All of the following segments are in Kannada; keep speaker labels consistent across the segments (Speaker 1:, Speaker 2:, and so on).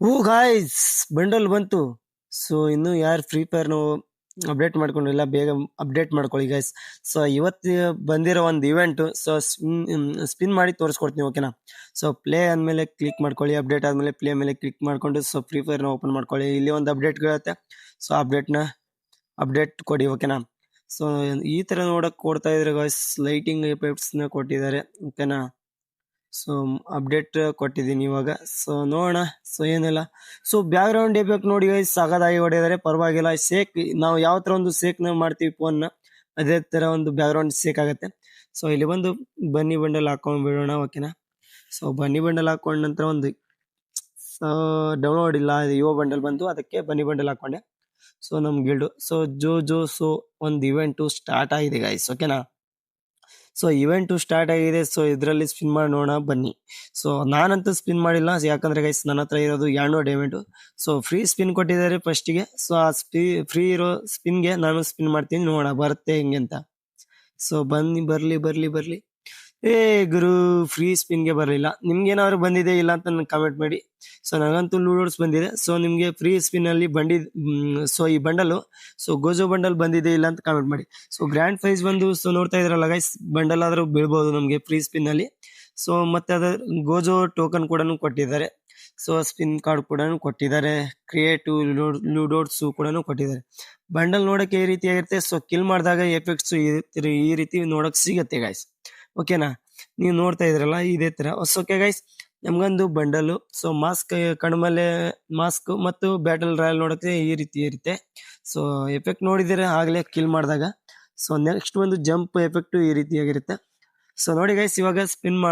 Speaker 1: ಓ ಗಾಯ್ಸ್ ಬಂಡಲ್ ಬಂತು. ಸೊ ಇನ್ನು ಯಾರು ಫ್ರೀ ಫೈರ್ ನಾವು ಅಪ್ಡೇಟ್ ಮಾಡ್ಕೊಂಡಿಲ್ಲ ಬೇಗ ಅಪ್ಡೇಟ್ ಮಾಡ್ಕೊಳ್ಳಿ ಗಾಯ್ಸ್ ಸೊ ಇವತ್ತು ಬಂದಿರೋ ಒಂದು ಇವೆಂಟ್ ಸೊ ಸ್ಪಿನ್ ಮಾಡಿ ತೋರಿಸ್ಕೊಡ್ತೀನಿ ಓಕೆನಾ ಸೊ ಪ್ಲೇ ಆದ್ಮೇಲೆ ಕ್ಲಿಕ್ ಮಾಡ್ಕೊಳ್ಳಿ ಅಪ್ಡೇಟ್ ಆದ್ಮೇಲೆ ಪ್ಲೇ ಮೇಲೆ ಕ್ಲಿಕ್ ಮಾಡ್ಕೊಂಡು ಸೊ ಫ್ರೀ ಫೈರ್ನ ಓಪನ್ ಮಾಡ್ಕೊಳ್ಳಿ. ಇಲ್ಲಿ ಒಂದು ಅಪ್ಡೇಟ್ ಇರುತ್ತೆ ಸೊ ಅಪ್ಡೇಟ್ನ ಅಪ್ಡೇಟ್ ಕೊಡಿ ಓಕೆನಾ ಸೊ ಈ ತರ ನೋಡಕ್ ಕೊಡ್ತಾ ಇದ್ರೆ ಗಾಯ್ಸ್ ಲೈಟಿಂಗ್ನ ಕೊಟ್ಟಿದ್ದಾರೆ ಓಕೆನಾ ಸೊ ಅಪ್ಡೇಟ್ ಕೊಟ್ಟಿದ್ದೀನಿ ಇವಾಗ. ಸೊ ನೋಡೋಣ. ಸೊ ಏನಿಲ್ಲ. ಸೊ ಬ್ಯಾಕ್ ಗ್ರೌಂಡ್ ನೋಡಿ ಗೈಸ್ ಸಗದಾಗಿ ಹೊಡೆದರೆ ಪರವಾಗಿಲ್ಲ. ಸೇಕ್ ನಾವು ಯಾವ ಥರ ಒಂದು ಸೇಕ್ನ ಮಾಡ್ತೀವಿ ಫೋನ್ನ, ಅದೇ ತರ ಒಂದು ಬ್ಯಾಕ್ ಗ್ರೌಂಡ್ ಸೇಕ್ ಆಗುತ್ತೆ. ಸೊ ಇಲ್ಲಿ ಬಂದು ಬನ್ನಿ ಬಂಡಲ್ ಹಾಕೊಂಡು ಬಿಡೋಣ ಓಕೆನಾ ಸೊ ಬನ್ನಿ ಬಂಡಲ್ ಹಾಕೊಂಡ ನಂತರ ಒಂದು ಡೌನ್ಲೋಡ್ ಇಲ್ಲ ಇದು ಯುವ ಬಂಡಲ್ ಬಂತು ಅದಕ್ಕೆ ಬನ್ನಿ ಬಂಡಲ್ ಹಾಕೊಂಡೆ. ಸೊ ನಮ್ಮ ಗಿಲ್ಡು ಸೊ ಜೋ ಜೋ ಸೊ ಒಂದು ಇವೆಂಟ್ ಸ್ಟಾರ್ಟ್ ಆಗಿದೆ ಗೈಸ್ ಓಕೆನಾ ಸೊ ಇವೆಂಟು ಸ್ಟಾರ್ಟ್ ಆಗಿದೆ. ಸೊ ಇದರಲ್ಲಿ ಸ್ಪಿನ್ ಮಾಡಿ ನೋಡೋಣ, ಬನ್ನಿ. ಸೊ ನಾನಂತೂ ಸ್ಪಿನ್ ಮಾಡಿಲ್ಲ. ಯಾಕಂದ್ರೆ ಗೈಸ್ ನನ್ನ ಹತ್ರ ಇರೋದು ಎರಡು ಡೈಮೆಂಟ್ ಸೊ ಫ್ರೀ ಸ್ಪಿನ್ ಕೊಟ್ಟಿದ್ದಾರೆ ಫಸ್ಟಿಗೆ ಸೊ ಆ ಸ್ಪಿ ಫ್ರೀ ಇರೋ ಸ್ಪಿನ್ಗೆ ನಾನು ಸ್ಪಿನ್ ಮಾಡ್ತೀನಿ. ನೋಡೋಣ ಬರುತ್ತೆ ಹೆಂಗೆ ಅಂತ. ಸೊ ಬನ್ನಿ, ಬರಲಿ ಬರಲಿ, ಬರ್ಲಿ. ಏ ಗುರು ಫ್ರೀ ಸ್ಪಿನ್ಗೆ ಬರಲಿಲ್ಲ. ನಿಮ್ಗೆ ಏನಾದ್ರು ಬಂದಿದೆ ಇಲ್ಲ ಅಂತ ನನ್ಗೆ ಕಮೆಂಟ್ ಮಾಡಿ. ಸೊ ನನಗಂತೂ ಲೂಡೋಡ್ಸ್ ಬಂದಿದೆ. ಸೊ ನಿಮ್ಗೆ ಫ್ರೀ ಸ್ಪಿನ್ ಅಲ್ಲಿ ಬಂಡಿ ಸೊ ಈ ಬಂಡಲು ಸೊ ಗೋಜೋ ಬಂಡಲ್ ಬಂದಿದೆ ಇಲ್ಲ ಅಂತ ಕಮೆಂಟ್ ಮಾಡಿ. ಸೊ ಗ್ರ್ಯಾಂಡ್ ಪ್ರೈಸ್ ಬಂದು ಸೊ ನೋಡ್ತಾ ಇದ್ರಲ್ಲ ಗೈಸ್ ಬಂಡಲ್ ಆದ್ರೂ ಬೀಳ್ಬೋದು ನಮಗೆ ಫ್ರೀ ಸ್ಪಿನ್ ಅಲ್ಲಿ. ಸೊ ಮತ್ತೆ ಅದರ ಗೋಜೋ ಟೋಕನ್ ಕೂಡ ಕೊಟ್ಟಿದ್ದಾರೆ. ಸೊ ಸ್ಪಿನ್ ಕಾರ್ಡ್ ಕೂಡ ಕೊಟ್ಟಿದ್ದಾರೆ. ಕ್ರಿಯೇಟಿವ್ ಲೂಡೋಡ್ಸ್ ಕೂಡ ಕೊಟ್ಟಿದ್ದಾರೆ. ಬಂಡಲ್ ನೋಡಕ್ಕೆ ಈ ರೀತಿಯಾಗಿರುತ್ತೆ. ಸೊ ಕಿಲ್ ಮಾಡಿದಾಗ ಎಫೆಕ್ಟ್ಸ್ ಈ ರೀತಿ ನೋಡೋಕೆ ಸಿಗುತ್ತೆ ಗೈಸ್ ಓಕೆನಾ ನೀವು ನೋಡ್ತಾ ಇದ್ರಲ್ಲ, ಇದೇ ತರ. ಓಕೆ ಗೈಸ್ ನಮ್ಗೊಂದು ಬಂಡಲು ಸೊ ಮಾಸ್ಕ್ ಕಣ್ಮೇಲೆ ಮಾಸ್ಕ್ ಮತ್ತು ಬ್ಯಾಟಲ್ ರಾಯಲ್ ನೋಡಕ್ಕೆ ಈ ರೀತಿ ಇರುತ್ತೆ. ಸೊ ಎಫೆಕ್ಟ್ ನೋಡಿದ್ರೆ ಆಗ್ಲೇ ಕಿಲ್ ಮಾಡಿದಾಗ. ಸೊ ನೆಕ್ಸ್ಟ್ ಒಂದು ಜಂಪ್ ಎಫೆಕ್ಟ್ ಈ ರೀತಿಯಾಗಿರುತ್ತೆ. ಸೊ ನೋಡಿ ಗೈಸ್ ಇವಾಗ ಸ್ಪಿನ್ ಮಾ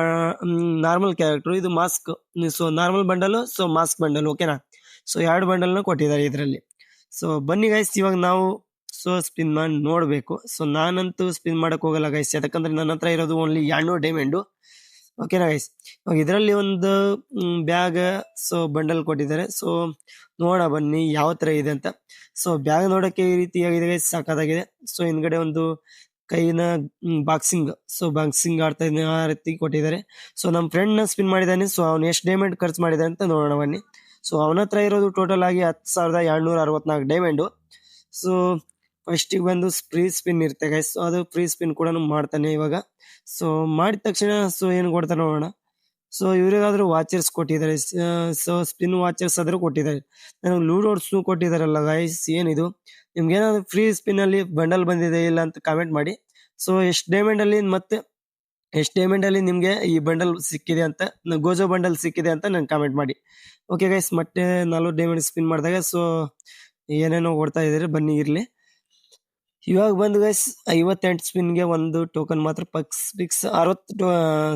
Speaker 1: ನಾರ್ಮಲ್ ಕ್ಯಾರೆಕ್ಟ್ರು ಇದು mask so normal bundle so mask bundle ಓಕೆನಾ ಸೊ ಎರಡು ಬಂಡಲ್ನ ಕೊಟ್ಟಿದ್ದಾರೆ ಇದರಲ್ಲಿ. ಸೊ ಬನ್ನಿ ಗೈಸ್ ಇವಾಗ ನಾವು ಸೊ ಸ್ಪಿನ್ ಮಾಡಿ ನೋಡಬೇಕು. ಸೊ ನಾನಂತೂ ಸ್ಪಿನ್ ಮಾಡಕ್ ಹೋಗಲ್ಲ ಗೈಸ್ ಯಾಕಂದ್ರೆ ನನ್ನ ಹತ್ರ ಇರೋದು ಓನ್ಲಿ ಎರಡ್ನೂರು ಡೈಮೆಂಡು ಓಕೆನಾ ಗೈಸ್ ಇವಾಗ ಇದರಲ್ಲಿ ಒಂದು ಬ್ಯಾಗ್ ಸೊ ಬಂಡಲ್ ಕೊಟ್ಟಿದ್ದಾರೆ. ಸೊ ನೋಡ ಬನ್ನಿ ಯಾವ ತರ ಇದೆ ಅಂತ. ಸೊ ಬ್ಯಾಗ್ ನೋಡಕ್ಕೆ ಈ ರೀತಿಯಾಗಿದೆ ಗೈಸ್ ಸಾಕಾಗಿದೆ ಸೊ ಹಿಂದ್ಗಡೆ ಒಂದು ಕೈನ ಬಾಕ್ಸಿಂಗ್ ಸೊ ಬಾಕ್ಸಿಂಗ್ ಆಡ್ತಾ ಇದ್ದ ಆ ರೀತಿ ಕೊಟ್ಟಿದ್ದಾರೆ. ಸೊ ನಮ್ಮ ಫ್ರೆಂಡ್ನ ಸ್ಪಿನ್ ಮಾಡಿದ್ದಾನೆ. ಸೊ ಅವ್ನು ಎಷ್ಟು ಡೈಮಂಡ್ ಖರ್ಚು ಮಾಡಿದ್ದಾನೆ ಅಂತ ನೋಡೋಣ ಬನ್ನಿ. ಸೊ ಅವನ ಹತ್ರ ಇರೋದು ಟೋಟಲ್ ಆಗಿ ಹತ್ತು ಸಾವಿರದ ಎರಡುನೂರ ಅರವತ್ನಾಲ್ಕು ಡೈಮೆಂಡು ಸೊ ಫಸ್ಟಿಗೆ ಬಂದು ಫ್ರೀ ಸ್ಪಿನ್ ಇರುತ್ತೆ ಗೈಸ್ ಅದು ಫ್ರೀ ಸ್ಪಿನ್ ಕೂಡ ಮಾಡ್ತಾನೆ ಇವಾಗ. ಸೊ ಮಾಡಿದ ತಕ್ಷಣ ಸೊ ಏನು ಕೊಡ್ತಾರೆ ನೋಡೋಣ. ಸೊ ಇವರಿಗಾದ್ರೂ ವಾಚರ್ಸ್ ಕೊಟ್ಟಿದ್ದಾರೆ. ಸೊ ಸ್ಪಿನ್ ವಾಚರ್ಸ್ ಆದ್ರೂ ಕೊಟ್ಟಿದ್ದಾರೆ. ನನಗೆ ಲೂಡೋಡ್ಸ್ ಕೊಟ್ಟಿದ್ದಾರಲ್ಲ ಗೈಸ್ ಏನಿದು? ನಿಮ್ಗೆ ಏನಾದ್ರು ಫ್ರೀ ಸ್ಪಿನ್ ಅಲ್ಲಿ ಬಂಡಲ್ ಬಂದಿದೆ ಇಲ್ಲ ಅಂತ ಕಾಮೆಂಟ್ ಮಾಡಿ. ಸೊ ಎಷ್ಟು ಡೈಮಂಡ್ ಅಲ್ಲಿ ಮತ್ತೆ ಎಷ್ಟು ಡೈಮಂಡ್ ಅಲ್ಲಿ ನಿಮ್ಗೆ ಈ ಬಂಡಲ್ ಸಿಕ್ಕಿದೆ ಅಂತ ಗೋಜೋ ಬಂಡಲ್ ಸಿಕ್ಕಿದೆ ಅಂತ ನಂಗೆ ಕಾಮೆಂಟ್ ಮಾಡಿ. ಓಕೆ ಗೈಸ್ ಮತ್ತೆ ನಲ್ವತ್ತು ಡೈಮಂಡ್ ಸ್ಪಿನ್ ಮಾಡಿದಾಗ ಸೊ ಏನೇನೋ ಓಡ್ತಾ ಇದ್ದಾರೆ? ಬನ್ನಿ, ಇರ್ಲಿ. ಇವಾಗ ಬಂದು ಗೈಸ್ ಐವತ್ತೆಂಟು ಸ್ಪಿನ್ಗೆ ಒಂದು ಟೋಕನ್ ಮಾತ್ರ ಪಕ್ಸ್ ಪಿಕ್ಸ್ ಅರವತ್ತು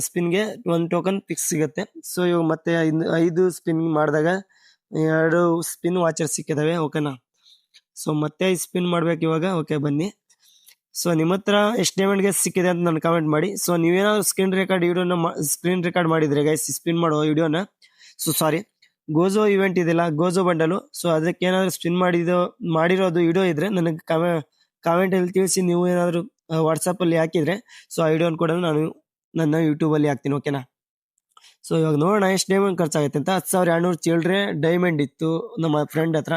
Speaker 1: ಸ್ಪಿನ್ಗೆ ಒಂದು ಟೋಕನ್ ಫಿಕ್ಸ್ ಸಿಗುತ್ತೆ. ಸೊ ಇವಾಗ ಮತ್ತೆ ಐದು ಐದು ಸ್ಪಿನ್ ಮಾಡಿದಾಗ ಎರಡು ಸ್ಪಿನ್ ವಾಚರ್ ಸಿಕ್ಕಿದಾವೆ ಓಕೆನಾ ಸೊ ಮತ್ತೆ ಸ್ಪಿನ್ ಮಾಡ್ಬೇಕು ಇವಾಗ ಓಕೆ ಬನ್ನಿ. ಸೊ ನಿಮ್ಮ ಹತ್ರ ಎಷ್ಟು ಡೇಮೆಂಟ್ಗೆ ಸಿಕ್ಕಿದೆ ಅಂತ ನಾನು ಕಮೆಂಟ್ ಮಾಡಿ. ಸೊ ನೀವೇನಾದ್ರು ಸ್ಕ್ರೀನ್ ರೆಕಾರ್ಡ್ ವಿಡಿಯೋನ ಸ್ಕ್ರೀನ್ ರೆಕಾರ್ಡ್ ಮಾಡಿದ್ರೆ ಗೈಸ್ ಸ್ಪಿನ್ ಮಾಡೋ ವಿಡಿಯೋನ ಸೊ ಸಾರಿ ಗೋಜೋ ಇವೆಂಟ್ ಇದೆಲ್ಲ ಗೋಜೋ ಬಂಡಲು ಸೊ ಅದಕ್ಕೆ ಏನಾದರೂ ಸ್ಪಿನ್ ಮಾಡಿದೋ, ಮಾಡಿರೋದು ವಿಡಿಯೋ ಇದ್ರೆ ನನಗೆ ಕಮೆ ಕಾಮೆಂಟ್ ಅಲ್ಲಿ ತಿಳಿಸಿ ನೀವು ಏನಾದ್ರು ವಾಟ್ಸಪ್ ಅಲ್ಲಿ ಹಾಕಿದ್ರೆ ಸೊ ಐಡಿಯೋನ್ ಕೂಡ ನಾನು ನನ್ನ ಯೂಟ್ಯೂಬ್ ಅಲ್ಲಿ ಹಾಕ್ತೀನಿ ಓಕೆನಾ ಸೊ ಇವಾಗ ನೋಡೋಣ, ಎಷ್ಟು ಡೈಮಂಡ್ ಖರ್ಚಾಗುತ್ತೆ ಅಂತ. ಹತ್ತು ಸಾವಿರ ಎರಡ್ನೂರು ಚಿಲ್ಡ್ರೆ ಡೈಮಂಡ್ ಇತ್ತು ನಮ್ಮ ಫ್ರೆಂಡ್ ಹತ್ರ.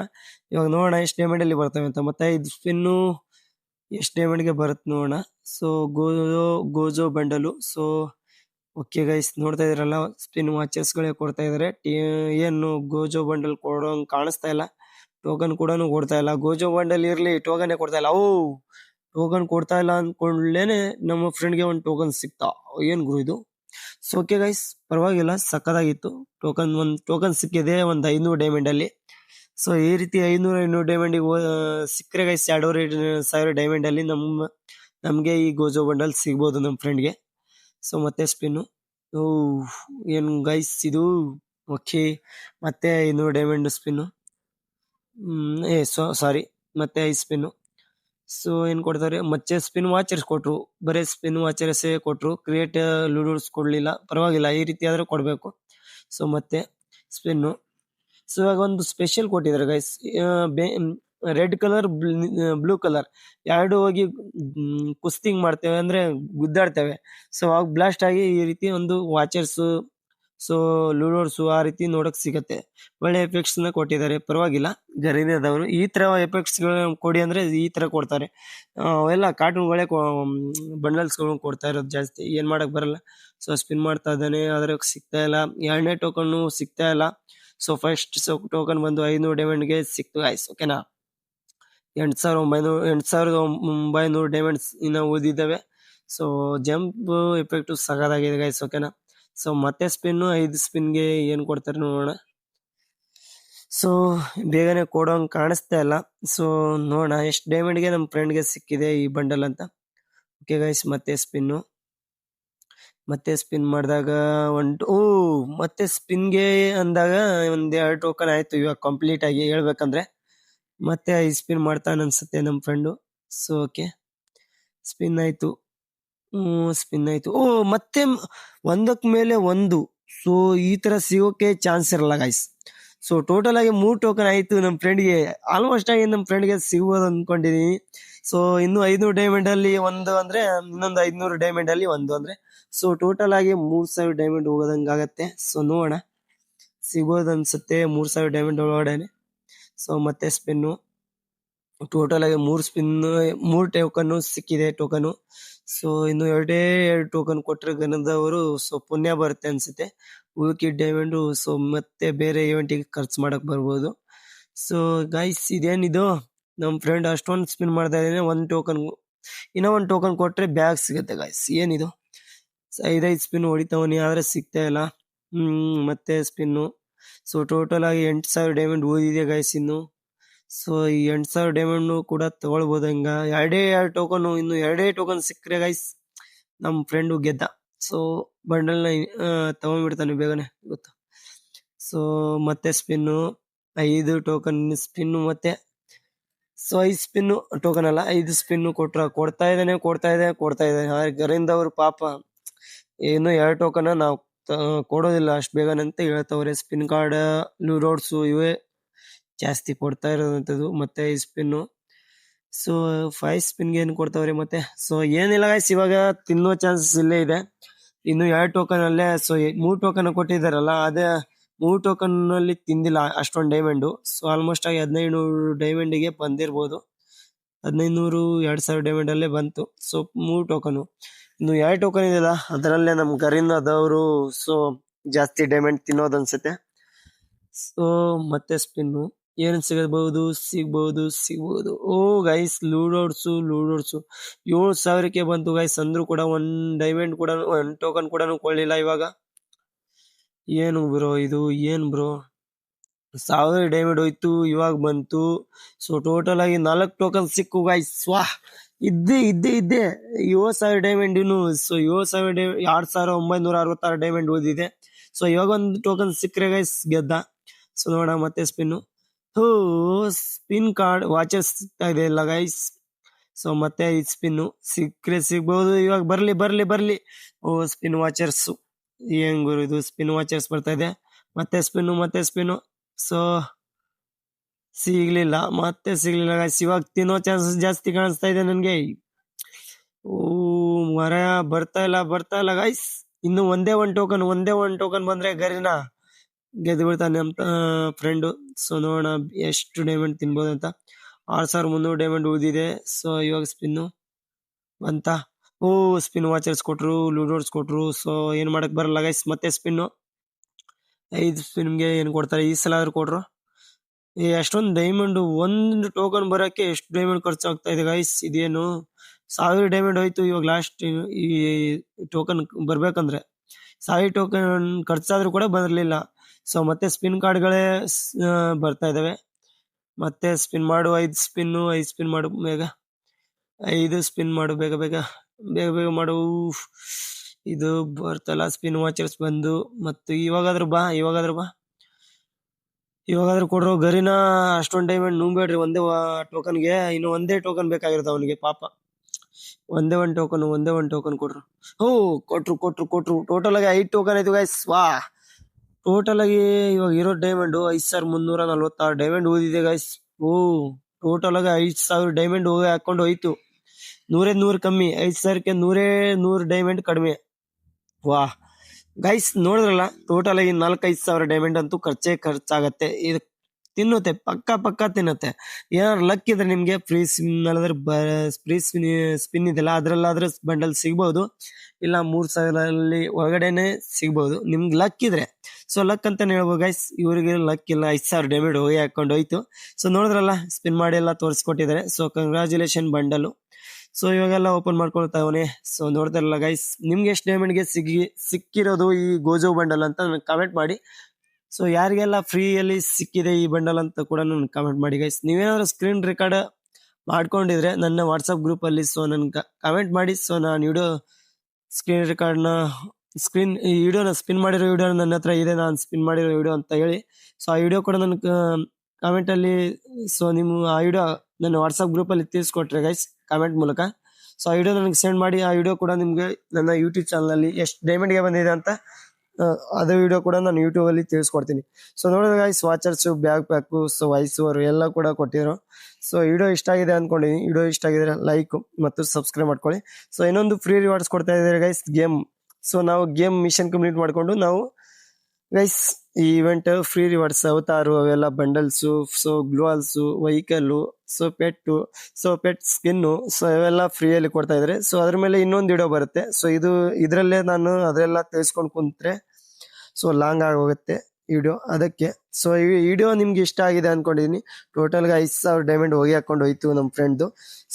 Speaker 1: ಇವಾಗ ನೋಡೋಣ, ಎಷ್ಟು ಡೈಮಂಡ್ ಅಲ್ಲಿ ಬರ್ತವೆ ಅಂತ. ಮತ್ತೆ ಇದು ಸ್ಪಿನ್ನು ಎಷ್ಟು ಡೈಮಂಡ್ಗೆ ಬರುತ್ತೆ ನೋಡೋಣ. So Gojo Gojo bundle so okay guys ನೋಡ್ತಾ ಇದ್ರಲ್ಲ ಸ್ಪಿನ್ ವಾಚಸ್ಗಳೇ ಕೊಡ್ತಾ ಇದಾರೆ. ಏನು ಗೋಜೋ ಬಂಡಲ್ ಕೊಡೋಂಗ್ ಕಾಣಿಸ್ತಾ ಇಲ್ಲ. ಟೋಕನ್ ಕೂಡ ಕೊಡ್ತಾ ಇಲ್ಲ. ಗೋಜೋ ಬಂಡಲ್ ಇರ್ಲಿ ಟೋಕನ್ ಕೊಡ್ತಾ ಇಲ್ಲ. ಓ ಟೋಕನ್ ಕೊಡ್ತಾ ಇಲ್ಲ ಅನ್ಕೊಂಡ್ಲೇನೆ ನಮ್ಮ ಫ್ರೆಂಡ್ಗೆ ಒಂದು ಟೋಕನ್ ಸಿಕ್ತಾ. ಏನ್ ಗುರು ಇದು? ಸೊ ಓಕೆ ಗೈಸ್ ಪರವಾಗಿಲ್ಲ ಸಕ್ಕದಾಗಿತ್ತು ಟೋಕನ್ ಒಂದು ಟೋಕನ್ ಸಿಕ್ಕಿದೆ ಒಂದು ಐನೂರು ಡೈಮಂಡ್ ಅಲ್ಲಿ. ಸೊ ಈ ರೀತಿ ಐನೂರು ಐನೂರು ಡೈಮಂಡ್ ಸಿಕ್ಕರೆ ಗೈಸ್ ಎರಡೂವರೆ ಸಾವಿರ ಡೈಮಂಡ್ ಅಲ್ಲಿ ನಮ್, ನಮ್ಗೆ ಈ ಗೋಜೋ ಬಂಡಲ್ ಸಿಗ್ಬೋದು ನಮ್ಮ ಫ್ರೆಂಡ್ಗೆ ಸೊ ಮತ್ತೆ ಸ್ಪಿನ್ನು ಏನು ಗೈಸ್ ಇದು? ಓಕೆ ಮತ್ತೆ ಐನೂರು ಡೈಮಂಡ್ ಸ್ಪಿನ್ನು ಏ ಸೊ ಸಾರಿ ಮತ್ತೆ ಐ ಸ್ಪಿನ್ನು ಸೊ ಏನ್ ಕೊಡ್ತಾರೆ? ಮತ್ತೆ ಸ್ಪಿನ್ ವಾಚರ್ಸ್ ಕೊಟ್ರು. ಬರೀ ಸ್ಪಿನ್ ವಾಚರ್ಸೇ ಕೊಟ್ರು. ಕ್ರಿಯೇಟ್ ಲೂಡೋಸ್ ಕೊಡ್ಲಿಲ್ಲ. ಪರವಾಗಿಲ್ಲ. ಈ ರೀತಿ ಆದ್ರೂ ಕೊಡಬೇಕು. ಸೊ ಮತ್ತೆ ಸ್ಪಿನ್ನು ಸೊ ಇವಾಗ ಒಂದು ಸ್ಪೆಷಲ್ ಕೊಟ್ಟಿದ್ದಾರೆ guys red colour blue colour ಎರಡು ಹೋಗಿ ಕುಸ್ತಿಂಗ್ ಮಾಡ್ತೇವೆ ಅಂದ್ರೆ ಗುದ್ದಾಡ್ತೇವೆ. ಸೊ ಅವಾಗ ಬ್ಲಾಸ್ಟ್ ಆಗಿ ಈ ರೀತಿ ಒಂದು ವಾಚರ್ಸ್ ಸೊ ಲೂಡೋರ್ಸು ಆ ರೀತಿ ನೋಡಕ್ ಸಿಗತ್ತೆ. ಒಳ್ಳೆ ಎಫೆಕ್ಟ್ಸ್ನ ಕೊಟ್ಟಿದ್ದಾರೆ. ಪರವಾಗಿಲ್ಲ. ಗರೀನದವರು ಈ ತರ ಎಫೆಕ್ಟ್ಸ್ ಕೊಡಿ ಅಂದ್ರೆ ಈ ತರ ಕೊಡ್ತಾರೆ. ಅವೆಲ್ಲ ಕಾರ್ಟೂನ್ಗಳೇ ಬಂಡಲ್ಸ್ ಕೊಡ್ತಾ ಇರೋದು ಜಾಸ್ತಿ. ಏನ್ ಮಾಡಕ್ ಬರಲ್ಲ. ಸೊ ಸ್ಪಿನ್ ಮಾಡ್ತಾ ಇದ್ದಾನೆ. ಆದ್ರೆ ಸಿಗ್ತಾ ಇಲ್ಲ. ಎರಡನೇ ಟೋಕನ್ ಸಿಗ್ತಾ ಇಲ್ಲ. ಸೊ ಫಸ್ಟ್ ಸೊ ಟೋಕನ್ ಬಂದು ಐನೂರು ಡೈಮಂಡ್ಗೆ ಸಿಕ್ತು ಆಯ್ಸ್ ಓಕೆನಾ ಎಂಟ್ ಸಾವಿರದ ಒಂಬೈನೂರು ಎಂಟು ಸಾವಿರದ ಒಂಬೈನೂರು ಡೈಮಂಡ್ಸ್ ಇನ್ನ ಉಳಿದಿದ್ದಾವೆ. ಸೊ ಜಂಪ್ ಎಫೆಕ್ಟ್ ಸಗದಾಗಿದೆ ಗೈಸ್ ಓಕೆನಾ ಸೊ ಮತ್ತೆ ಸ್ಪಿನ್ ಐದು ಸ್ಪಿನ್ಗೆ ಏನು ಕೊಡ್ತಾರೆ ನೋಡೋಣ. ಸೊ ಬೇಗನೆ ಕೊಡೋಂಗ್ ಕಾಣಿಸ್ತಾ ಇಲ್ಲ. ಸೊ ನೋಡೋಣ, ಎಷ್ಟು ಡೈಮಂಡ್ಗೆ ನಮ್ಮ ಫ್ರೆಂಡ್ಗೆ ಸಿಕ್ಕಿದೆ ಈ ಬಂಡಲ್ ಅಂತ. ಓಕೆ ಗೈಸ್ ಮತ್ತೆ ಸ್ಪಿನ್ನು ಮತ್ತೆ ಸ್ಪಿನ್ ಮಾಡಿದಾಗ ಒಂದು, ಓ, ಮತ್ತೆ ಸ್ಪಿನ್ಗೆ ಅಂದಾಗ ಒಂದು ಎರಡು ಟೋಕನ್ ಆಯಿತು ಇವಾಗ ಕಂಪ್ಲೀಟ್ ಆಗಿ ಹೇಳ್ಬೇಕಂದ್ರೆ. ಮತ್ತೆ ಐದು ಸ್ಪಿನ್ ಮಾಡ್ತಾನೆ ಅನ್ಸುತ್ತೆ ನಮ್ಮ ಫ್ರೆಂಡು ಸೊ ಓಕೆ ಸ್ಪಿನ್ ಆಯ್ತು. ಸ್ಪಿನ್ ಆಯ್ತು. ಓ, ಮತ್ತೆ ಒಂದಕ್ಕೆ ಒಂದಕ್ ಮೇಲೆ ಒಂದು. ಸೊ ಈ ತರ ಸಿಗೋಕೆ ಚಾನ್ಸ್ ಇರಲ್ಲ ಗೈಸ್ ಸೊ ಟೋಟಲ್ ಆಗಿ ಮೂರು ಟೋಕನ್ ಆಯ್ತು ನಮ್ಮ ಫ್ರೆಂಡ್ಗೆ ಆಲ್ಮೋಸ್ಟ್ ಆಗಿ ನಮ್ಮ ಫ್ರೆಂಡ್ಗೆ ಸಿಗೋದು ಅನ್ಕೊಂಡಿದೀನಿ. ಸೊ ಇನ್ನು ಐನೂರು ಡೈಮಂಡ್ ಅಲ್ಲಿ ಒಂದು ಅಂದ್ರೆ, ಇನ್ನೊಂದು ಐದ್ನೂರು ಡೈಮಂಡ್ ಅಲ್ಲಿ ಒಂದು ಅಂದ್ರೆ. ಸೊ ಟೋಟಲ್ ಆಗಿ ಮೂರ್ ಸಾವಿರ ಡೈಮಂಡ್ ಹೋಗೋದಂಗ ಆಗುತ್ತೆ ಸೊ ನೋಡೋಣ. ಸಿಗೋದು ಅನ್ಸುತ್ತೆ ಮೂರ್ ಸಾವಿರ ಡೈಮಂಡ್ ಒಳಗಡೆ ಸೊ ಮತ್ತೆ ಸ್ಪಿನ್ನು ಟೋಟಲ್ ಆಗಿ ಮೂರು ಸ್ಪಿನ್ ಮೂರ್ ಟೋಕನ್ ಸಿಕ್ಕಿದೆ ಟೋಕನ್ ಸೊ ಇನ್ನು ಎರಡೇ ಎರಡು ಟೋಕನ್ ಕೊಟ್ಟರೆ ಗನದವರು ಸೊ ಪುಣ್ಯ ಬರುತ್ತೆ ಅನ್ಸುತ್ತೆ. ಉಳ್ಕಿದ್ ಡೈಮಂಡ್ ಸೊ ಮತ್ತೆ ಬೇರೆ ಇವೆಂಟಿಗೆ ಖರ್ಚು ಮಾಡಕ್ ಬರ್ಬೋದು. ಸೊ ಗೈಸ್ ಇದೇನಿದು? ನಮ್ ಫ್ರೆಂಡ್ ಅಷ್ಟೊಂದು ಸ್ಪಿನ್ ಮಾಡ್ತಾ ಇದ್ದಾನೆ ಒಂದ್ ಟೋಕನ್ ಇನ್ನೂ ಒಂದ್ ಟೋಕನ್ ಕೊಟ್ಟರೆ ಬ್ಯಾಗ್ ಸಿಗುತ್ತೆ ಗೈಸ್ ಏನಿದು? ಐದೈದು ಸ್ಪಿನ್ ಹೊಡಿತಾವನಿ ಆದ್ರೆ ಸಿಗ್ತಾ ಇಲ್ಲ. ಮತ್ತೆ ಸ್ಪಿನ್ನು ಸೊ ಟೋಟಲ್ ಆಗಿ ಎಂಟು ಸಾವಿರ ಡೈಮಂಡ್ ಓದಿದೆ ಗೈಸ್ ಇನ್ನು. ಸೊ ಈ ಎಂಟು ಸಾವಿರ ಡೈಮಂಡ್ ಕೂಡ ತಗೊಳ್ಬೋದು ಹಂಗ. ಎರಡೇ ಎರಡು ಟೋಕನ್ ಇನ್ನು ಎರಡೇ ಟೋಕನ್ ಸಿಕ್ಕರೆ ಗೈಸ್ ನಮ್ ಫ್ರೆಂಡು ಗೆದ್ದ. ಸೊ ಬಂಡಲ್ನ ತಗೊಂಡ್ಬಿಡ್ತಾನೆ ಬೇಗನೆ, ಗೊತ್ತು? ಸೊ ಮತ್ತೆ ಸ್ಪಿನ್ನು ಐದು ಟೋಕನ್ ಸ್ಪಿನ್ನು ಮತ್ತೆ ಸೊ ಐದು ಸ್ಪಿನ್ನು ಟೋಕನ್ ಅಲ್ಲ, ಐದು ಸ್ಪಿನ್ನು ಕೊಟ್ರ, ಕೊಡ್ತಾ ಇದ್ದಾನೆ, ಕೊಡ್ತಾ ಇದೆ ಕೊಡ್ತಾ ಇದ್ದಾನೆ. ಗರಿಂದ ಅವ್ರು ಪಾಪ, ಏನು ಎರಡು ಟೋಕನ್ ನಾವು ಕೊಡೋದಿಲ್ಲ, ಅಷ್ಟು ಬೇಗನೆ ಅಂತ ಹೇಳ್ತಾವ್ರೆ. ಸ್ಪಿನ್ ಕಾರ್ಡ್ ಲೂ ರೋಡ್ಸು ಇವೇ. ಜಾಸ್ತಿ ಕೊಡ್ತಾ ಇರೋದಂಥದ್ದು. ಮತ್ತೆ ಈ ಸ್ಪಿನ್ನು ಸೊ ಫೈವ್ ಸ್ಪಿನ್ಗೆ ಏನು ಕೊಡ್ತಾವ್ರಿ ಮತ್ತೆ? ಸೊ ಏನಿಲ್ಲ ಗಾಯ್ಸ್ ಇವಾಗ ತಿನ್ನೋ ಚಾನ್ಸಸ್ ಇಲ್ಲೇ ಇದೆ. ಇನ್ನು ಎರಡು ಟೋಕನ್ ಅಲ್ಲೇ ಸೊ ಮೂರು ಟೋಕನ್ ಕೊಟ್ಟಿದ್ದಾರಲ್ಲ, ಅದೇ ಮೂರು ಟೋಕನ್ ಅಲ್ಲಿ ತಿಂದಿಲ್ಲ ಅಷ್ಟೊಂದು ಡೈಮಂಡು ಸೊ ಆಲ್ಮೋಸ್ಟ್ ಆಗಿ ಹದಿನೈದು ನೂರು ಡೈಮಂಡಿಗೆ ಬಂದಿರ್ಬೋದು. ಹದಿನೈದು ನೂರು ಎರಡು ಸಾವಿರ ಡೈಮಂಡ್ ಅಲ್ಲೇ ಬಂತು. ಸೊ ಮೂರು ಟೋಕನ್ ಇನ್ನು ಎರಡು ಟೋಕನ್ ಇದೆಯಲ್ಲ, ಅದರಲ್ಲೇ ನಮ್ ಗರಿನದವರು ಸೊ ಜಾಸ್ತಿ ಡೈಮಂಡ್ ತಿನ್ನೋದು ಅನ್ಸುತ್ತೆ. ಸೊ ಮತ್ತೆ ಸ್ಪಿನ್ನು ಏನ್ ಸಿಗಬಹುದು? ಸಿಗ್ಬಹುದು ಸಿಗ್ಬಹುದು ಓ ಗೈಸ್ ಲೂಡೋಡ್ಸು ಲೂಡೋಡ್ಸು ಏಳು ಸಾವಿರಕ್ಕೆ ಬಂತು ಗೈಸ್ ಅಂದ್ರು ಕೂಡ ಒಂದ್ ಡೈಮಂಡ್ ಕೂಡ, ಒಂದ್ ಟೋಕನ್ ಕೂಡ ಕೊಳ್ಳಿಲ್ಲ ಇವಾಗ. ಏನು ಬ್ರೋ ಇದು? ಏನ್ ಬ್ರೋ ಸಾವಿರ ಡೈಮಂಡ್ ಹೋಯ್ತು, ಇವಾಗ ಬಂತು. ಸೊ ಟೋಟಲ್ ಆಗಿ ನಾಲ್ಕು ಟೋಕನ್ ಸಿಕ್ಕು ಗೈಸ್ ವಾ, ಇದ್ದೆ ಇದ್ದೆ, ಇದ್ದೇ. ಏಳು ಸಾವಿರ ಡೈಮಂಡ್ ಇನ್ನು. ಸೊ ಏಳು ಸಾವಿರ ಡೈ, ಎರಡ್ ಸಾವಿರ ಒಂಬೈನೂರ ಅರವತ್ತಾರು ಡೈಮಂಡ್ ಓದಿದೆ ಸೊ ಇವಾಗ ಒಂದು ಟೋಕನ್ ಸಿಕ್ಕರೆ ಗೈಸ್ ಗೆದ್ದ. ಸೊ ನೋಡ ಮತ್ತೆ ಸ್ಪಿನ್ನು ಹೋ ಸ್ಪಿನ್ ಕಾರ್ಡ್ ವಾಚಸ್ ಸಿಗ್ತಾ ಇದೆ ಇಲ್ಲ ಗೈಸ್ ಸೊ ಮತ್ತೆ ಈ ಸ್ಪಿನ್ನು ಸಿಕ್ಕರೆ ಸಿಗ್ಬಹುದು ಇವಾಗ ಬರ್ಲಿ ಬರ್ಲಿ ಬರ್ಲಿ. ಓ ಸ್ಪಿನ್ ವಾಚರ್ಸ್ ಏನ್ ಗುರು ಇದು? ಸ್ಪಿನ್ ವಾಚರ್ಸ್ ಬರ್ತಾ ಇದೆ. ಮತ್ತೆ ಸ್ಪಿನ್ನು ಮತ್ತೆ ಸ್ಪಿನ್ನು ಸೊ ಸಿಗ್ಲಿಲ್ಲ. ಮತ್ತೆ ಸಿಗ್ಲಿಲ್ಲ ಗೈಸ್ ಇವಾಗ ತಿನ್ನೋ ಚಾನ್ಸಸ್ ಜಾಸ್ತಿ ಕಾಣಿಸ್ತಾ ಇದೆ ನನ್ಗೆ. ಓ, ಮರ ಬರ್ತಾ ಇಲ್ಲ ಬರ್ತಾ ಇಲ್ಲ ಗೈಸ್ ಇನ್ನು ಒಂದೇ ಒಂದ್ ಟೋಕನ್ ಒಂದೇ ಒಂದ್ ಟೋಕನ್ ಬಂದ್ರೆ ಗರಿನ? ಗೆದ್ದು ಬಿಡ್ತಾನೆ ಅಂತ ಫ್ರೆಂಡು ಸೊ ನೋಡೋಣ ಎಷ್ಟು ಡೈಮಂಡ್ ತಿನ್ಬೋದು ಅಂತ. ಆರ್ ಸಾವಿರ ಮುನ್ನೂರು ಡೈಮಂಡ್ ಉಳಿದಿದೆ. ಸೊ ಇವಾಗ ಸ್ಪಿನ್ನು ಅಂತ. ಓ ಸ್ಪಿನ್ ವಾಚರ್ಸ್ ಕೊಟ್ರು ಲೂಡೋರ್ಸ್ ಕೊಟ್ರು. ಸೊ ಏನು ಮಾಡಕ್ ಬರಲ್ಲ ಗೈಸ್ ಮತ್ತೆ ಸ್ಪಿನ್ನು ಐದು ಸ್ಪಿನ್ಗೆ ಏನು ಕೊಡ್ತಾರೆ? ಈ ಸಲ ಆದರೂ ಕೊಟ್ರು. ಎಷ್ಟೊಂದು ಡೈಮಂಡ್ ಒಂದು ಟೋಕನ್ ಬರೋಕ್ಕೆ ಎಷ್ಟು ಡೈಮಂಡ್ ಖರ್ಚು ಆಗ್ತಾ ಇದೆ ಗೈಸ್ ಇದೇನು ಸಾವಿರ ಡೈಮಂಡ್ ಹೋಯ್ತು ಇವಾಗ ಲಾಸ್ಟ್ ಈ ಟೋಕನ್ ಬರ್ಬೇಕಂದ್ರೆ. ಸಾವಿರ ಟೋಕನ್ ಖರ್ಚಾದ್ರೂ ಕೂಡ ಬರಲಿಲ್ಲ. ಸೊ ಮತ್ತೆ ಸ್ಪಿನ್ ಕಾರ್ಡ್ಗಳೇ ಬರ್ತಾ ಇದಾವೆ. ಮತ್ತೆ ಸ್ಪಿನ್ ಮಾಡು, ಐದು ಸ್ಪಿನ್ ಐದು ಸ್ಪಿನ್ ಮಾಡು, ಬೇಗ. ಐದು ಸ್ಪಿನ್ ಮಾಡು, ಬೇಗ ಬೇಗ. ಬೇಗ ಬೇಗ ಮಾಡು. ಇದು ಬರ್ತಲ್ಲ ಸ್ಪಿನ್ ವಾಚರ್ಸ್ ಬಂದು. ಮತ್ತು ಇವಾಗಾದ್ರೂ ಬಾ ಇವಾಗಾದ್ರೂ ಬಾ. ಇವಾಗಾದ್ರೂ ಕೊಡ್ರು, ಗರಿನ ಅಷ್ಟೊಂದು ಡೈಮಂಡ್ ನುಂಬೇಡ್ರಿ ಒಂದೇ ಟೋಕನ್ಗೆ ಇನ್ನು ಒಂದೇ ಟೋಕನ್ ಬೇಕಾಗಿರುತ್ತೆ ಅವನಿಗೆ, ಪಾಪ. ಒಂದೇ ಒಂದು ಟೋಕನ್ ಒಂದೇ ಒಂದು ಟೋಕನ್ ಕೊಡ್ರು. ಹೋ, ಕೊಟ್ರು ಕೊಟ್ರು ಕೊಟ್ರು. ಟೋಟಲ್ ಆಗಿ ಐದು ಟೋಕನ್ ಆಯ್ತು ಗೈಸ್ ವಾ ಟೋಟಲ್ ಆಗಿ ಇವಾಗ ಇರೋ ಡೈಮಂಡ್ ಐದ್ ಸಾವಿರ ಮುನ್ನೂರ ನಲ್ವತ್ತಾರು ಡೈಮಂಡ್ ಓದಿದೆ ಗೈಸ್ ಓ ಟೋಟಲ್ ಆಗಿ ಐದ್ ಸಾವಿರ ಡೈಮಂಡ್ ಹೋಗಿ ಹಾಕೊಂಡು ಹೋಯ್ತು. ನೂರೇ ನೂರು ಕಮ್ಮಿ, ಐದ್ ಸಾವಿರಕ್ಕೆ ನೂರೇ ನೂರು ಡೈಮಂಡ್ ಕಡಿಮೆ. ವಾ. ಗೈಸ್ ನೋಡಿದ್ರಲ್ಲ ಟೋಟಲ್ ಆಗಿ ನಾಲ್ಕೈದು ಸಾವಿರ ಡೈಮಂಡ್ ಅಂತೂ ಖರ್ಚೇ ಖರ್ಚಾಗತ್ತೆ. ಇದು ತಿನ್ನುತ್ತೆ, ಪಕ್ಕ ಪಕ್ಕ ತಿನ್ನುತ್ತೆ. ಏನಾದ್ರು ಲಕ್ ಇದ್ರೆ ನಿಮ್ಗೆ ಫ್ರೀ ಸ್ಪಿನ್ ಅಲ್ಲಾದ್ರೆ ಫ್ರೀ ಸ್ಪಿನ್ ಸ್ಪಿನ್ ಇದೆಲ್ಲ ಅದ್ರಲ್ಲಾದ್ರೆ ಬಂಡಲ್ ಸಿಗ್ಬೋದು. ಇಲ್ಲ ಮೂರ್ ಸಾವಿರಲ್ಲಿ ಒಳಗಡೆನೆ ಸಿಗ್ಬೋದು. ನಿಮ್ಗೆ ಲಕ್ ಇದ್ರೆ. ಸೊ ಲಕ್ ಅಂತಾನೆ ಹೇಳ್ಬೋದು ಗೈಸ್ ಇವರಿಗೆ ಲಕ್ ಇಲ್ಲ. ಐದು ಸಾವಿರ ಡೆಬಿಟ್ ಹೋಗಿ ಹಾಕೊಂಡು ಹೋಯ್ತು. ಸೊ ನೋಡಿದ್ರಲ್ಲ ಸ್ಪಿನ್ ಮಾಡಿ ಎಲ್ಲ ತೋರಿಸ್ಕೊಟ್ಟಿದ್ದಾರೆ. So congratulation bundle. ಸೊ ಇವಾಗೆಲ್ಲ ಓಪನ್ ಮಾಡ್ಕೊಳ್ತಾ ಅವನೇ. ಸೊ ನೋಡ್ತಾರಲ್ಲ ಗೈಸ್ ನಿಮ್ಗೆ ಎಷ್ಟು ಡೈಮಂಡ್ಗೆ ಸಿಗಿ, ಸಿಕ್ಕಿರೋದು ಈ ಗೋಜೋ ಬಂಡಲ್ ಅಂತ ನನಗೆ ಕಮೆಂಟ್ ಮಾಡಿ. ಸೊ ಯಾರಿಗೆಲ್ಲ ಫ್ರೀಯಲ್ಲಿ ಸಿಕ್ಕಿದೆ ಈ ಬಂಡಲ್ ಅಂತ ಕೂಡ ನನಗೆ ಕಮೆಂಟ್ ಮಾಡಿ ಗೈಸ್ ನೀವೇನಾದ್ರೂ ಸ್ಕ್ರೀನ್ ರೆಕಾರ್ಡ್ ಮಾಡ್ಕೊಂಡಿದ್ರೆ ನನ್ನ ವಾಟ್ಸಪ್ ಗ್ರೂಪಲ್ಲಿ ಸೊ ನನ್ಗೆ ಕಮೆಂಟ್ ಮಾಡಿ. ಸೊ ನಾನು ವಿಡಿಯೋ ಸ್ಕ್ರೀನ್ ರೆಕಾರ್ಡ್ನ ಸ್ಕ್ರೀನ್, ಈ ವಿಡಿಯೋನ ಸ್ಪಿನ್ ಮಾಡಿರೋ ವಿಡಿಯೋ ನನ್ನ ಹತ್ರ ಇದೆ, ನಾನು ಸ್ಪಿನ್ ಮಾಡಿರೋ ವಿಡಿಯೋ ಅಂತ ಹೇಳಿ. ಸೊ ಆ ವಿಡಿಯೋ ಕೂಡ ನನಗೆ ಕಾಮೆಂಟಲ್ಲಿ ಸೊ ನಿಮ್ಮ ಆ ವಿಡಿಯೋ ನನ್ನ ವಾಟ್ಸಪ್ ಗ್ರೂಪಲ್ಲಿ ತಿಳಿಸ್ಕೊಟ್ರೆ ಗೈಸ್ ಕಾಮೆಂಟ್ ಮೂಲಕ. ಸೊ ಆ ವಿಡಿಯೋ ನನಗೆ ಸೆಂಡ್ ಮಾಡಿ, ಆ ವಿಡಿಯೋ ಕೂಡ ನಿಮಗೆ ನನ್ನ ಯೂಟ್ಯೂಬ್ ಚಾನಲಲ್ಲಿ ಎಷ್ಟು ಡೈಮಂಡ್ಗೆ ಬಂದಿದೆ ಅಂತ ಅದೇ ವಿಡಿಯೋ ಕೂಡ ನಾನು ಯೂಟ್ಯೂಬಲ್ಲಿ ತಿಳಿಸ್ಕೊಡ್ತೀನಿ. ಸೊ ನೋಡಿದ್ರೆ guys watchers bag pack so voice ಅವರು ಎಲ್ಲ ಕೂಡ ಕೊಟ್ಟಿದ್ರು. ಸೊ ವಿಡಿಯೋ ಇಷ್ಟ ಆಗಿದೆ ಅಂದ್ಕೊಂಡಿದ್ದೀನಿ ವಿಡಿಯೋ ಇಷ್ಟ ಆಗಿದ್ರೆ ಲೈಕ್ ಮತ್ತು ಸಬ್ಸ್ಕ್ರೈಬ್ ಮಾಡ್ಕೊಳ್ಳಿ. ಸೊ ಇನ್ನೊಂದು ಫ್ರೀ ರಿವಾರ್ಡ್ಸ್ ಕೊಡ್ತಾ ಇದ್ದಾರೆ ಗೈಸ್ ಗೇಮ್ ಸೊ ನಾವು ಗೇಮ್ ಮಿಷನ್ ಕಂಪ್ಲೀಟ್ ಮಾಡಿಕೊಂಡು ನಾವು ಗೈಸ್ ಈ ಇವೆಂಟ್ ಫ್ರೀ ರಿವಾರ್ಡ್ಸ್ ಅವತಾರು, ಅವೆಲ್ಲ bundles so ಗ್ಲೋಲ್ಸು vehicle so pet so pet skin so ಇವೆಲ್ಲ ಫ್ರೀಯಲ್ಲಿ ಕೊಡ್ತಾ ಇದ್ದಾರೆ. ಸೊ ಅದ್ರ ಮೇಲೆ ಇನ್ನೊಂದು ವಿಡಿಯೋ ಬರುತ್ತೆ. ಸೊ ಇದು, ಇದರಲ್ಲೇ ನಾನು ಅದೆಲ್ಲ ತಿಳಿಸ್ಕೊಂಡು ಕುಂತ್ರೆ ಸೊ ಲಾಂಗ್ ಆಗೋಗುತ್ತೆ ವಿಡಿಯೋ ಅದಕ್ಕೆ ಸೊ ಈ ವಿಡಿಯೋ ನಿಮ್ಗೆ ಇಷ್ಟ ಆಗಿದೆ ಅನ್ಕೊಂಡಿದ್ದೀನಿ ಟೋಟಲ್ಗೆ ಐದು ಸಾವಿರ ಡೈಮಂಡ್ ಹೋಗಿ ಹಾಕೊಂಡು ಹೋಯ್ತು ನಮ್ಮ ಫ್ರೆಂಡ್ದು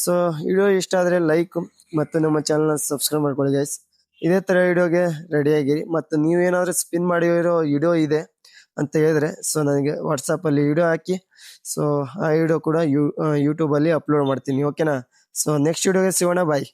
Speaker 1: ಸೊ ವಿಡಿಯೋ ಇಷ್ಟ ಆದರೆ ಲೈಕ್ ಮತ್ತು ನಮ್ಮ ಚಾನಲ್ನ ಸಬ್ಸ್ಕ್ರೈಬ್ ಮಾಡ್ಕೊಳ್ಳಿ ಗೈಸ್ ಇದೇ ಥರ ವಿಡಿಯೋಗೆ ರೆಡಿಯಾಗಿರಿ ಮತ್ತು ನೀವೇನಾದರೂ ಸ್ಪಿನ್ ಮಾಡಿರೋ ವಿಡಿಯೋ ಇದೆ ಅಂತ ಹೇಳಿದ್ರೆ ಸೊ ನನಗೆ ವಾಟ್ಸಪ್ಪಲ್ಲಿ ವಿಡಿಯೋ ಹಾಕಿ ಸೊ ಆ ವಿಡಿಯೋ ಕೂಡ ಯೂ ಯೂಟ್ಯೂಬಲ್ಲಿ ಅಪ್ಲೋಡ್ ಮಾಡ್ತೀನಿ. ಓಕೆನಾ ಸೊ ನೆಕ್ಸ್ಟ್ ವಿಡಿಯೋಗೆ ಸಿಗೋಣ. ಬಾಯ್